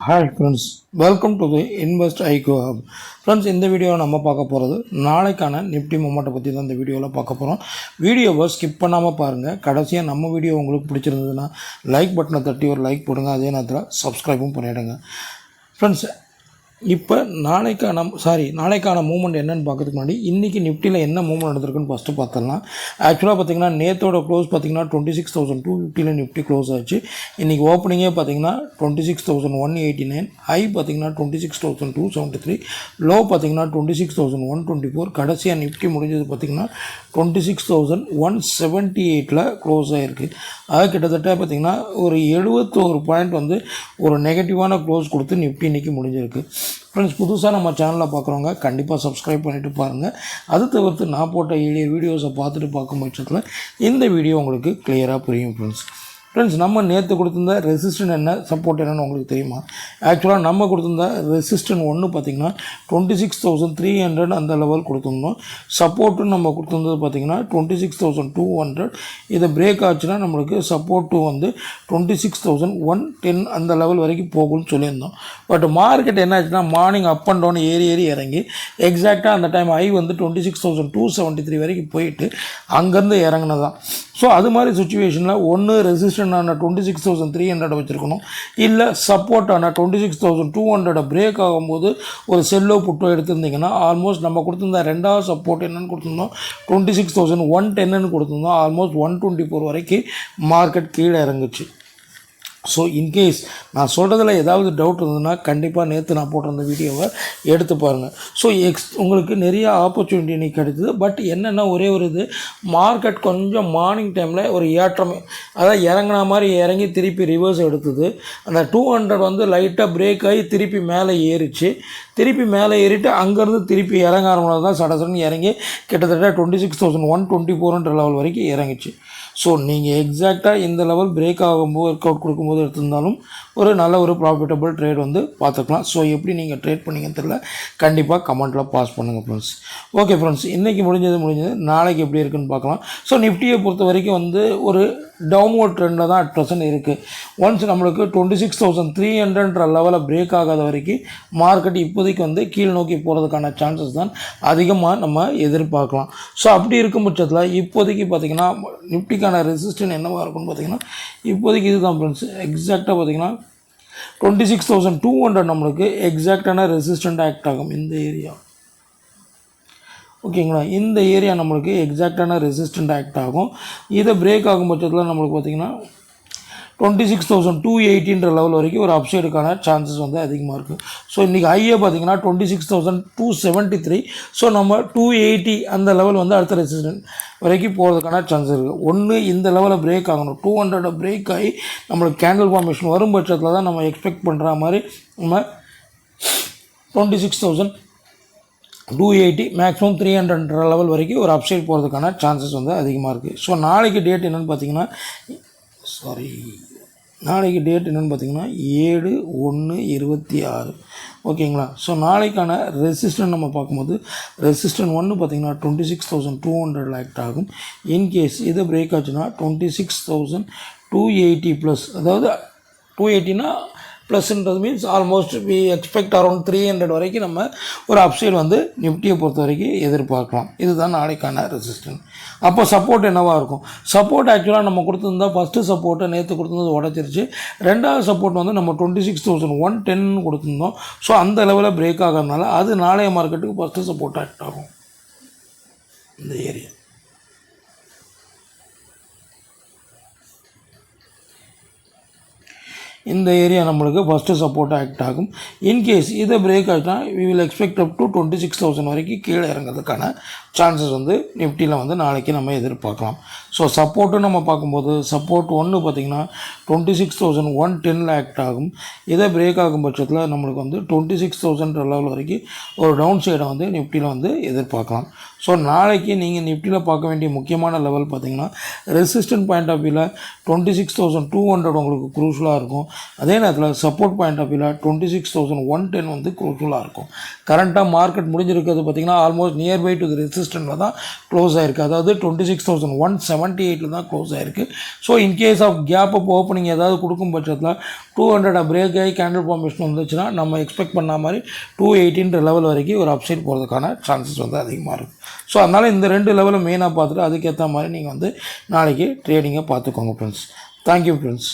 Hi friends welcome to the invest ஐகோ hub friends இந்த வீடியோவை நம்ம பார்க்க போகிறது நாளைக்கான நிஃப்டி மூமெண்ட்டை பற்றி தான் இந்த வீடியோவில் பார்க்க போகிறோம் வீடியோவை ஸ்கிப் பண்ணாமல் பாருங்கள் கடைசியாக நம்ம வீடியோ உங்களுக்கு பிடிச்சிருந்ததுன்னா லைக் பட்டனை தட்டி ஒரு லைக் போடுங்க. அதே நேரத்தில் சப்ஸ்கிரைபும் பண்ணிவிடுங்க ஃப்ரெண்ட்ஸ் இப்போ நாளைக்கான சாரி நாளைக்கான மூமெண்ட் என்னன்னு பார்க்கறதுக்கு முன்னாடி இன்றைக்கி நிஃப்டியில் என்ன மூவ்மெண்ட் நடந்திருக்குன்னு ஃபஸ்ட்டு பார்த்துடலாம். ஆக்சுவலாக பார்த்தீங்கன்னா நேத்தோட க்ளோஸ் பார்த்தீங்கன்னா டுவெண்ட்டி சிக்ஸ் தௌசண்ட் டூ ஃபிஃப்டியில் நிஃப்டி க்ளோஸ் ஆச்சு. இன்றைக்கி ஓப்பனிங்கே பார்த்தீங்கன்னா twenty six thousand one eighty nine high பார்த்தீங்கன்னா twenty six thousand two seventy three low பார்த்தீங்கன்னா twenty six thousand one twenty four கடைசியாக நிஃப்டி முடிஞ்சது பார்த்தீங்கன்னா twenty six thousand one seventy எயிட்டில் க்ளோஸ் ஆகிருக்கு அது கிட்டத்தட்ட பார்த்தீங்கன்னா ஒரு எழுபத்தோரு பாயிண்ட் வந்து ஒரு நெகட்டிவான க்ளோஸ் கொடுத்து நிஃப்டி இன்றைக்கி முடிஞ்சிருக்கு. ஃப்ரெண்ட்ஸ் புதுசாக நம்ம சேனலில் பார்க்குறவங்க கண்டிப்பாக சப்ஸ்கிரைப் பண்ணிவிட்டு பாருங்கள் அது தவிர்த்து நான் போட்ட ஏழு வீடியோஸை பார்த்துட்டு பார்க்கும் பட்சத்தில் இந்த வீடியோ உங்களுக்கு கிளியராக புரியும் ஃப்ரெண்ட்ஸ் ஃப்ரெண்ட்ஸ் நம்ம நேற்று கொடுத்துருந்த ரெசிஸ்டன் என்ன சப்போர்ட் என்னன்னு உங்களுக்கு தெரியுமா? ஆக்சுவலாக நம்ம கொடுத்துருந்த ரெசிஸ்டன் ஒன்று பார்த்திங்கன்னா twenty six thousand three hundred அந்த லெவல் கொடுத்துருந்தோம். சப்போர்ட்டுன்னு நம்ம கொடுத்துருந்தது பார்த்திங்கன்னா twenty six thousand two hundred இதை பிரேக் ஆச்சுன்னா நம்மளுக்கு சப்போர்ட் டூ வந்து twenty six thousand one ten அந்த லெவல் வரைக்கும் போகும்னு சொல்லியிருந்தோம். பட் மார்க்கெட் என்ன ஆச்சுன்னா மார்னிங் அப் அண்ட் டவுன் ஏறி ஏறி இறங்கி எக்ஸாக்டாக அந்த டைம் ஐ வந்து twenty six thousand two seventy three வரைக்கும் போயிட்டு அங்கேருந்து இறங்குனதான் ஸோ அது மாதிரி சுச்சுவேஷனில் ஒன்று ரெசிஸ்டன்ட் ஆன twenty six thousand three hundred வச்சுருக்கணும். இல்லை சப்போர்ட் ஆன twenty six thousand two hundred break ஆகும்போது ஒரு செல்லோ புட்டோ எடுத்திருந்தீங்கன்னா ஆல்மோஸ்ட் நம்ம கொடுத்துருந்த ரெண்டாவது சப்போர்ட் என்னென்னு கொடுத்துருந்தோம். டுவெண்ட்டி சிக்ஸ் தௌசண்ட் ஒன் டென்னு கொடுத்துருந்தோம். ஆல்மோஸ்ட் ஒன் டுவெண்ட்டி ஃபோர் வரைக்கும் மார்க்கெட் கீழே இறங்குச்சு. ஸோ இன்கேஸ் நான் சொல்கிறதுல ஏதாவது டவுட் இருந்ததுன்னா கண்டிப்பாக நேற்று நான் போட்டிருந்த வீடியோவை எடுத்து பாருங்கள் ஸோ எக்ஸ் உங்களுக்கு நிறைய ஆப்பர்ச்சுனிட்டி இன்னைக்கு கிடைச்சிது பட் என்னென்னா ஒரே ஒரு இது மார்க்கெட் கொஞ்சம் மார்னிங் டைமில் ஒரு ஏற்றம் அதாவது இறங்கின மாதிரி இறங்கி திருப்பி ரிவர்ஸ் எடுத்தது. அந்த டூ ஹண்ட்ரட் வந்து லைட்டாக பிரேக் ஆகி திருப்பி மேலே ஏறிச்சு. திருப்பி மேலே ஏறிட்டு அங்கேருந்து திருப்பி இறங்க ஆரம்பிச்சு தான் சட இறங்கி கிட்டத்தட்ட twenty six thousand one twenty ஃபோர்ன்ற level வரைக்கும் இறங்கிச்சு. ஸோ நீங்கள் எக்ஸாக்டாக இந்த லெவல் பிரேக் ஆகும்போது ஒர்க் அவுட் கொடுக்கும்போது எடுத்திருந்தாலும் ஒரு நல்ல ஒரு ப்ராஃபிட்டபிள் ட்ரேட் வந்து பார்த்துக்கலாம். ஸோ எப்படி நீங்கள் ட்ரேட் பண்ணீங்கன்னு தெரியல. கண்டிப்பாக கமெண்ட்டில் பாஸ் பண்ணுங்கள் ஃப்ரெண்ட்ஸ் ஓகே ஃப்ரெண்ட்ஸ் இன்றைக்கி முடிஞ்சது முடிஞ்சது. நாளைக்கு எப்படி இருக்குன்னு பார்க்கலாம். ஸோ நிஃப்டியை பொறுத்த வரைக்கும் வந்து ஒரு டவுன்வர்ட் ட்ரெண்டில் தான் அட் ப்ரெசன்ட் இருக்குது ஒன்ஸ் நம்மளுக்கு டுவெண்ட்டி சிக்ஸ் தௌசண்ட் த்ரீ ஹண்ட்ரட்ன்ற லெவலில் பிரேக் ஆகாத வரைக்கும் மார்க்கெட் இப்போதைக்கு வந்து கீழ் நோக்கி போகிறதுக்கான சான்சஸ் தான் அதிகமாக நம்ம எதிர்பார்க்கலாம். ஸோ அப்படி இருக்கும் பட்சத்தில் இப்போதைக்கு பார்த்திங்கன்னா நிஃப்டிக்கான ரெசிஸ்டன் என்னவாக இருக்கும்னு பார்த்தீங்கன்னா இப்போதைக்கு இதுதான் ஃப்ரெண்ட்ஸ் எக்ஸாக்டாக பார்த்தீங்கன்னா twenty six thousand two hundred நம்மளுக்கு எக்ஸாக்டான ரெசிஸ்டண்ட் ஆக்ட் ஆகும் இந்த ஏரியா ஓகேங்களா? இந்த ஏரியா நம்மளுக்கு எக்ஸாக்டான ரெசிஸ்டண்ட் ஆக்ட் ஆகும். இதை பிரேக் ஆகும் பட்சத்தில் நம்மளுக்கு பார்த்திங்கன்னா டுவெண்ட்டி சிக்ஸ் தௌசண்ட் டூ எயிட்டின்ற லெவல் வரைக்கும் ஒரு அப்சைடுக்கான சான்சஸ் வந்து அதிகமாக இருக்குது ஸோ இன்றைக்கி ஐயே பார்த்தீங்கன்னா twenty six thousand two seventy three so நம்ம டூ எயிட்டி அந்த லெவல் வந்து அடுத்த ரெசிஸ்டன்ட் வரைக்கும் போகிறதுக்கான சான்ஸ் இருக்குது ஒன்று இந்த லெவலில் பிரேக் ஆகணும். டூ ஹண்ட்ரட் பிரேக் ஆகி நம்மளுக்கு கேண்டில் ஃபார்மேஷன் வரும் பட்சத்தில் தான் நம்ம எக்ஸ்பெக்ட் பண்ணுற மாதிரி நம்ம twenty six thousand two eighty maximum three hundred level வரைக்கும் ஒரு அப்சைட் போகிறதுக்கான சான்சஸ் வந்து அதிகமாக இருக்குது ஸோ நாளைக்கு டேட் என்னென்னு பார்த்தீங்கன்னா சாரி நாளைக்கு டேட் என்னென்னு பார்த்தீங்கன்னா ஏழு ஒன்று இருபத்தி ஆறு. ஓகேங்களா ஸோ நாளைக்கான ரெசிஸ்டன் நம்ம பார்க்கும்போது ரெசிஸ்டன் ஒன்று பார்த்தீங்கன்னா twenty six thousand two hundred act ஆகும். இன்கேஸ் இது பிரேக் ஆச்சுன்னா twenty six thousand two eighty plus அதாவது டூ எயிட்டினா ப்ளஸ்ன்றது means almost we expect around three hundred வரைக்கும் நம்ம ஒரு அப்சைடு வந்து நிஃப்டியை பொறுத்த வரைக்கும் எதிர்பார்க்கலாம். இதுதான் நாளைக்கான ரெசிஸ்டன்ஸ் அப்போ சப்போர்ட் என்னவாக இருக்கும்? சப்போர்ட் ஆக்சுவலாக நம்ம கொடுத்துருந்தா ஃபஸ்ட்டு சப்போர்ட்டை நேற்று கொடுத்துருந்தது உடச்சிருச்சு. ரெண்டாவது சப்போர்ட் வந்து நம்ம twenty six thousand one ten கொடுத்துருந்தோம். ஸோ அந்த லெவலில் பிரேக் ஆகிறதுனால அது நாளைய மார்க்கெட்டுக்கு ஃபஸ்ட்டு சப்போர்ட் ஆக்ட் ஆகும். இந்த ஏரியா இந்த ஏரியா நம்மளுக்கு ஃபஸ்ட்டு சப்போர்ட் ஆக்ட் ஆகும். இன்கேஸ் இதை பிரேக் ஆச்சுன்னா we will expect up to twenty six thousand வரைக்கும் கீழே இறங்கிறதுக்கான சான்சஸ் வந்து நிஃப்டியில் வந்து நாளைக்கு நம்ம எதிர்பார்க்கலாம். ஸோ சப்போர்ட்டு நம்ம பார்க்கும்போது சப்போர்ட் ஒன்று பார்த்திங்கன்னா டுவெண்ட்டி சிக்ஸ் தௌசண்ட் ஒன் டென்னில் ஆக்ட் ஆகும். இதை பிரேக் ஆகும் பட்சத்தில் நம்மளுக்கு வந்து டுவெண்ட்டி சிக்ஸ் தௌசண்ட் லெவல் வரைக்கும் ஒரு டவுன் சைடை வந்து நிஃப்டியில் வந்து எதிர்பார்க்கலாம். ஸோ நாளைக்கு நீங்கள் நிஃப்டியில் பார்க்க வேண்டிய முக்கியமான லெவல் பார்த்தீங்கன்னா ரெசிஸ்டன்ட் பாயிண்ட் ஆஃப் வியூவில் twenty six thousand two hundred உங்களுக்கு குரூஷலாக இருக்கும். அதே நேரத்தில் சப்போர்ட் பாயிண்ட் ஆஃப் வியூவில் twenty six thousand one ten வந்து க்ளோஸ்ஃபுல்லாக இருக்கும். கரண்ட்டாக மார்க்கெட் முடிஞ்சிருக்கிறது பார்த்தீங்கன்னா ஆல்மோஸ்ட் நியர்பை டு ரெசிஸ்டன்ட்டில் தான் க்ளோஸ் ஆயிருக்கு. அதாவது twenty six thousand one seventy எயிட்டில் தான் க்ளோஸ் ஆயிருக்கு. So in case of gap up opening ஏதாவது கொடுக்கும் பட்சத்தில் டூ ஹண்ட்ரட் பிரேக் ஆகி கேண்டில் ஃபார்மேஷன் வந்துச்சுன்னா நம்ம எக்ஸ்பெக்ட் பண்ண மாதிரி டூ எயிட்டின்ற லெவல் வரைக்கும் ஒரு அப்சைட் போகிறதுக்கான சான்சஸ் வந்து அதிகமாக இருக்குது ஸோ அதனால் இந்த ரெண்டு லெவலும் மெயினாக பார்த்துட்டு அதுக்கேற்ற மாதிரி நீங்கள் வந்து நாளைக்கு ட்ரேடிங்கை பார்த்துக்கோங்க ஃப்ரெண்ட்ஸ் தேங்க்யூ ஃப்ரெண்ட்ஸ்